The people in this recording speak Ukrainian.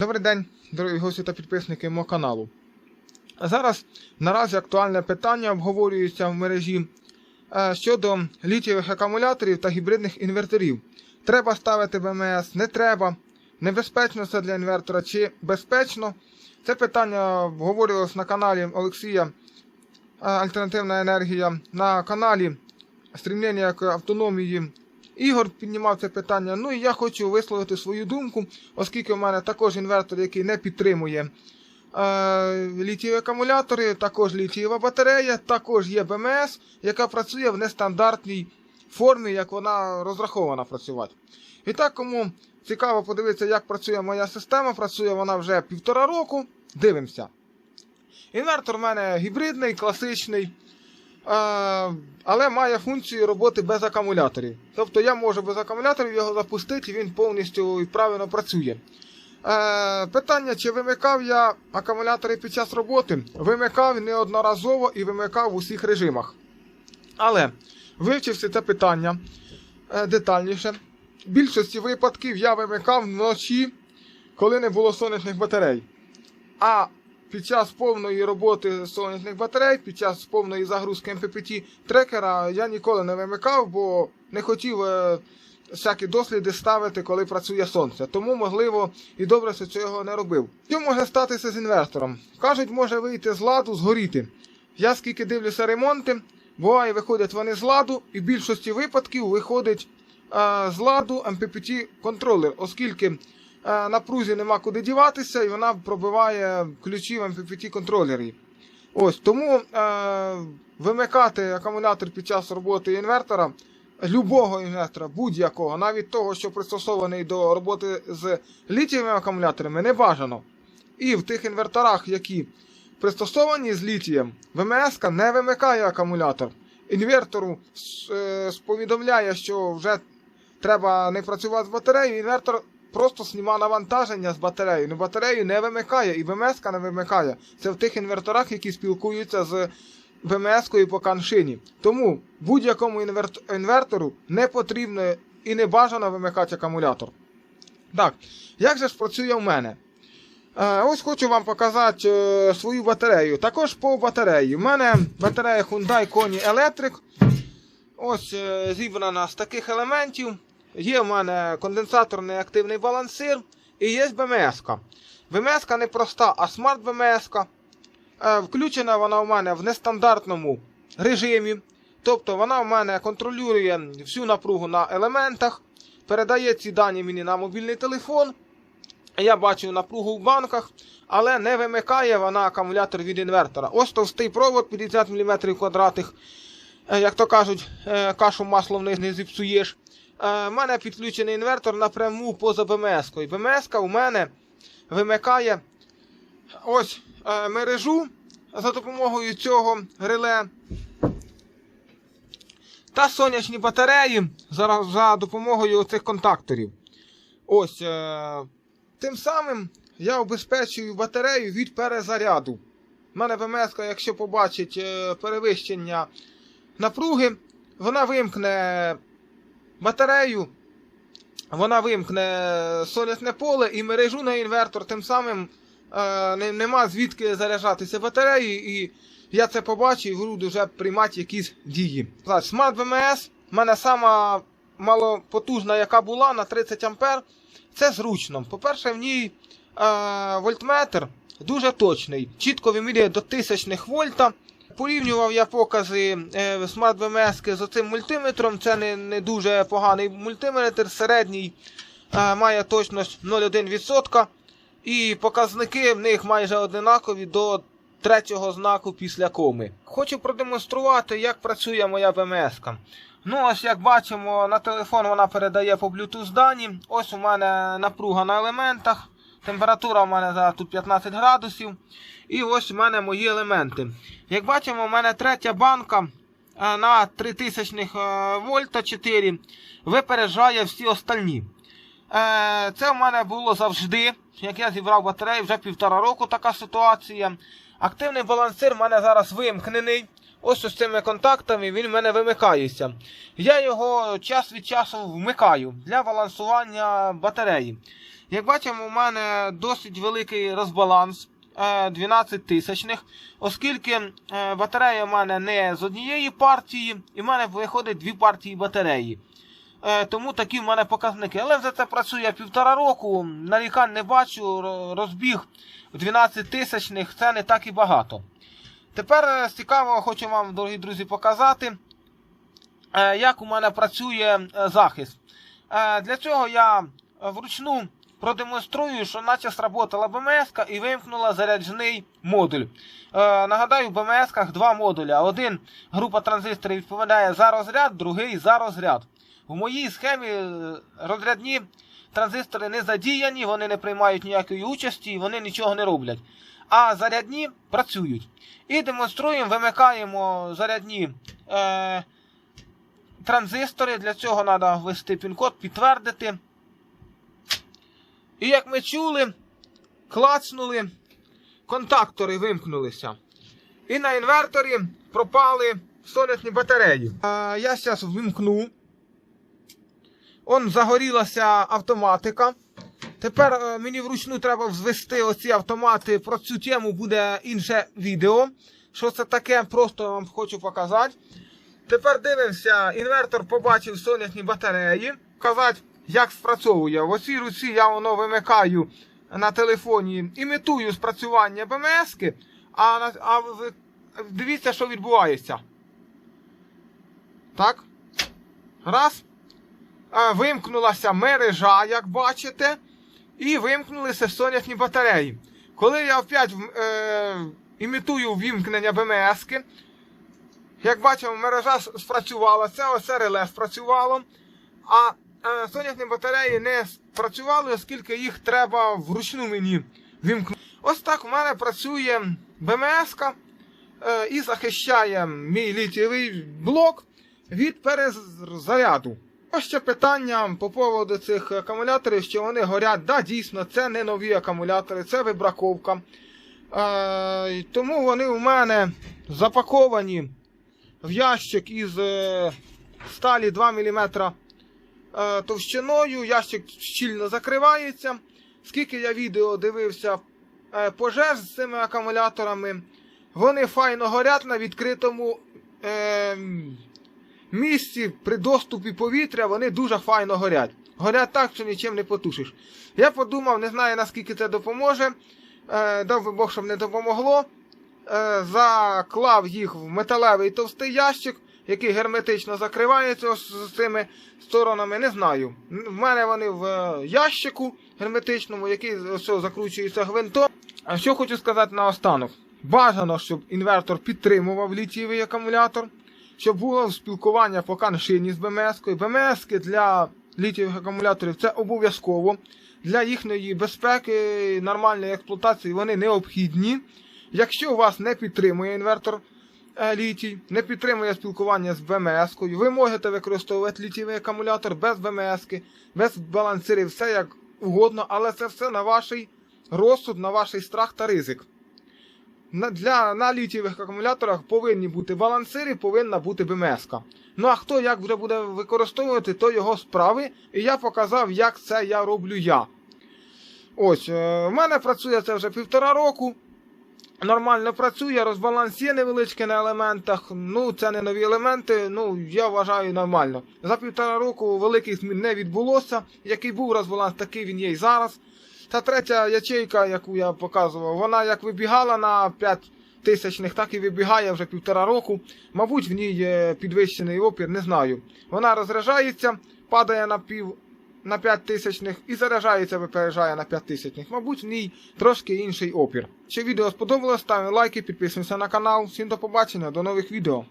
Добрий день, дорогі гості та підписники мого каналу. Зараз наразі актуальне питання обговорюється в мережі е, щодо літієвих акумуляторів та гібридних інверторів. Треба ставити БМС, не треба. Небезпечно це для інвертора чи безпечно. Це питання обговорювалося на каналі Олексія е, Альтернативна енергія. На каналі Стрімлення автономії Ігор піднімав це питання. Ну і я хочу висловити свою думку, оскільки в мене також інвертор, який не підтримує е, літієві акумулятори, також літієва батарея, також є БМС, яка працює в нестандартній формі, як вона розрахована працювати. І так, кому цікаво подивитися, як працює моя система, працює вона вже півтора року. Дивимося. Інвертор в мене гібридний, класичний. Але має функцію роботи без акумуляторів. Тобто я можу без акумуляторів його запустити, і він повністю і правильно працює. Е, питання, чи вимикав я акумулятори під час роботи? Вимикав неодноразово і вимикав в усіх режимах. Але вивчився це питання е, детальніше. В більшості випадків я вимикав вночі, коли не було сонячних батарей. А під час повної роботи сонячних батарей, під час повної загрузки MPPT трекера я ніколи не вимикав, бо не хотів е, всякі досліди ставити, коли працює сонце. Тому, можливо, і добре, що цього не робив. Що може статися з інвертором? Кажуть, може вийти з ладу, згоріти. Я скільки дивлюся ремонти, буває, виходять вони з ладу, і в більшості випадків виходить е, з ладу MPPT контролер, оскільки напрузі нема куди діватися, і вона пробиває ключі в MPPT контролері. Ось тому е, вимикати акумулятор під час роботи інвертора, любого інвертора, будь-якого, навіть того, що пристосований до роботи з літієвими акумуляторами, не бажано. І в тих інверторах, які пристосовані з літієм, ВМС не вимикає акумулятор. Інвертору е, повідомляє, що вже треба не працювати з батареєю, інвертор просто зніма навантаження з батареї. Ну батарею не вимикає і ВМС не вимикає. Це в тих інверторах, які спілкуються з ВМС-кою по каншині. Тому будь-якому інвертору не потрібно і не бажано вимикати акумулятор. Так, як же ж працює в мене? Е, ось хочу вам показати е, свою батарею. Також по батареї. У мене батарея Hyundai Kona Electric. Ось е, зібрана з таких елементів. Є в мене конденсаторний активний балансир і є БМС-ка. БМС-ка не проста, а смарт БМС-ка. Е, Включена вона у мене в нестандартному режимі. Тобто вона в мене контролює всю напругу на елементах, передає ці дані мені на мобільний телефон. Я бачу напругу в банках, але не вимикає вона акумулятор від інвертора. Ось товстий провод 50 мм квадратних. Е, Як то кажуть, е, кашу маслом не, не зіпсуєш. У мене підключений інвертор напряму поза БМС-кою. БМС-ка у мене вимикає ось е, мережу за допомогою цього реле. Та сонячні батареї за, за допомогою цих контакторів. Ось. Е, тим самим я обезпечую батарею від перезаряду. У мене БМС, якщо побачить е, перевищення напруги, вона вимкне батарею, вона вимкне сонячне поле і мережу на інвертор, тим самим е, не, нема звідки заряджатися батареї, і я це побачив і буду вже приймати якісь дії. Смарт БМС в мене сама малопотужна, яка була на 30 А. Це зручно. По-перше, в ній е, вольтметр дуже точний, чітко вимірює до тисячних вольта. Порівнював я покази е, Smart BMS з оцим мультиметром. Це не, не дуже поганий мультиметр, середній е, має точність 0,1%. І показники в них майже одинакові до третього знаку після коми. Хочу продемонструвати, як працює моя BMS. -ка. Ну, ось як бачимо, на телефон вона передає по Bluetooth дані. Ось у мене напруга на елементах. Температура у мене зараз тут 15 градусів. І ось у мене мої елементи. Як бачимо, у мене третя банка е, на 3000 е, вольта 4 випереджає всі остальні. Е, Це в мене було завжди. Як я зібрав батарею, вже півтора року така ситуація. Активний балансир в мене зараз вимкнений. Ось з цими контактами він в мене вимикається. Я його час від часу вмикаю для балансування батареї. Як бачимо, у мене досить великий розбаланс е, 12 тисячних, оскільки е, батарея у мене не з однієї партії, і в мене виходить дві партії батареї. Е, Тому такі в мене показники. Але вже це працює півтора року, нарікань не бачу, розбіг 12 тисячних це не так і багато. Тепер е, з цікавого хочу вам, дорогі друзі, показати, е, як у мене працює е, захист. Е, Для цього я вручну продемонструю, що наче сработала БМС і вимкнула заряджений модуль. Е, Нагадаю, в БМС два модуля. Один група транзисторів відповідає за розряд, другий за розряд. В моїй схемі е, розрядні транзистори не задіяні, вони не приймають ніякої участі, вони нічого не роблять. А зарядні працюють. І демонструємо, вимикаємо зарядні е, транзистори. Для цього треба ввести пін-код, підтвердити. І як ми чули, клацнули, контактори вимкнулися. І на інверторі пропали сонячні батареї. А, я зараз вимкну. Он загорілася автоматика. Тепер е, мені вручну треба взвести оці автомати. Про цю тему буде інше відео. Що це таке, просто вам хочу показати. Тепер дивимося, інвертор побачив сонячні батареї. Казати, як спрацьовує. В оцій руці я воно вимикаю на телефоні, імітую спрацювання БМС, а, а дивіться, що відбувається. Так. Раз. Вимкнулася мережа, як бачите, і вимкнулися сонячні батареї. Коли я опять е, імітую вімкнення БМС, як бачимо, мережа спрацювала, це оце реле спрацювало. А сонячні батареї не спрацювали, оскільки їх треба вручну мені вімкнути. Ось так у мене працює БМС е, і захищає мій літієвий блок від перезаряду. Ось ще питання по поводу цих акумуляторів, що вони горять. Да, дійсно, це не нові акумулятори, це вибраковка. Е, тому вони у мене запаковані в ящик із е, сталі 2 мм товщиною. Ящик щільно закривається. Скільки я відео дивився е, пожеж з цими акумуляторами, вони файно горять на відкритому е, місці при доступі повітря, вони дуже файно горять. Горять так, що нічим не потушиш. Я подумав, не знаю наскільки це допоможе. Е, дав би Бог, щоб не допомогло. Е, заклав їх в металевий товстий ящик, який герметично закривається з цими сторонами. Не знаю. В мене вони в е, ящику герметичному, який ось закручується гвинтом. А що хочу сказати наостанок. Бажано, щоб інвертор підтримував літієвий акумулятор, щоб було спілкування по каншині з БМС-кою. БМС для літієвих акумуляторів це обов'язково. Для їхньої безпеки, нормальної експлуатації вони необхідні. Якщо у вас не підтримує інвертор літій, не підтримує спілкування з БМС-кою, ви можете використовувати літієвий акумулятор без БМС-ки, без балансирів, все як угодно, але це все на ваш розсуд, на ваш страх та ризик. На, для, на літієвих акумуляторах повинні бути балансири, повинна бути БМС-ка. Ну а хто як вже буде використовувати, то його справи. І я показав, як це я роблю я. Ось, е, в мене працює це вже півтора року. Нормально працює, розбаланс є невеличкий на елементах. Ну, це не нові елементи, ну я вважаю нормально. За півтора року великих змін не відбулося. Який був розбаланс, такий він є і зараз. Та третя ячейка, яку я показував, вона як вибігала на 5 тисячних, так і вибігає вже півтора року. Мабуть, в ній є підвищений опір, не знаю. Вона розряджається, падає на пів на 5 тисячних і заряджається, випереджає на 5 тисячних. Мабуть, в ній трошки інший опір. Якщо відео сподобалось, ставимо лайки, підписуємося на канал. Всім до побачення, до нових відео.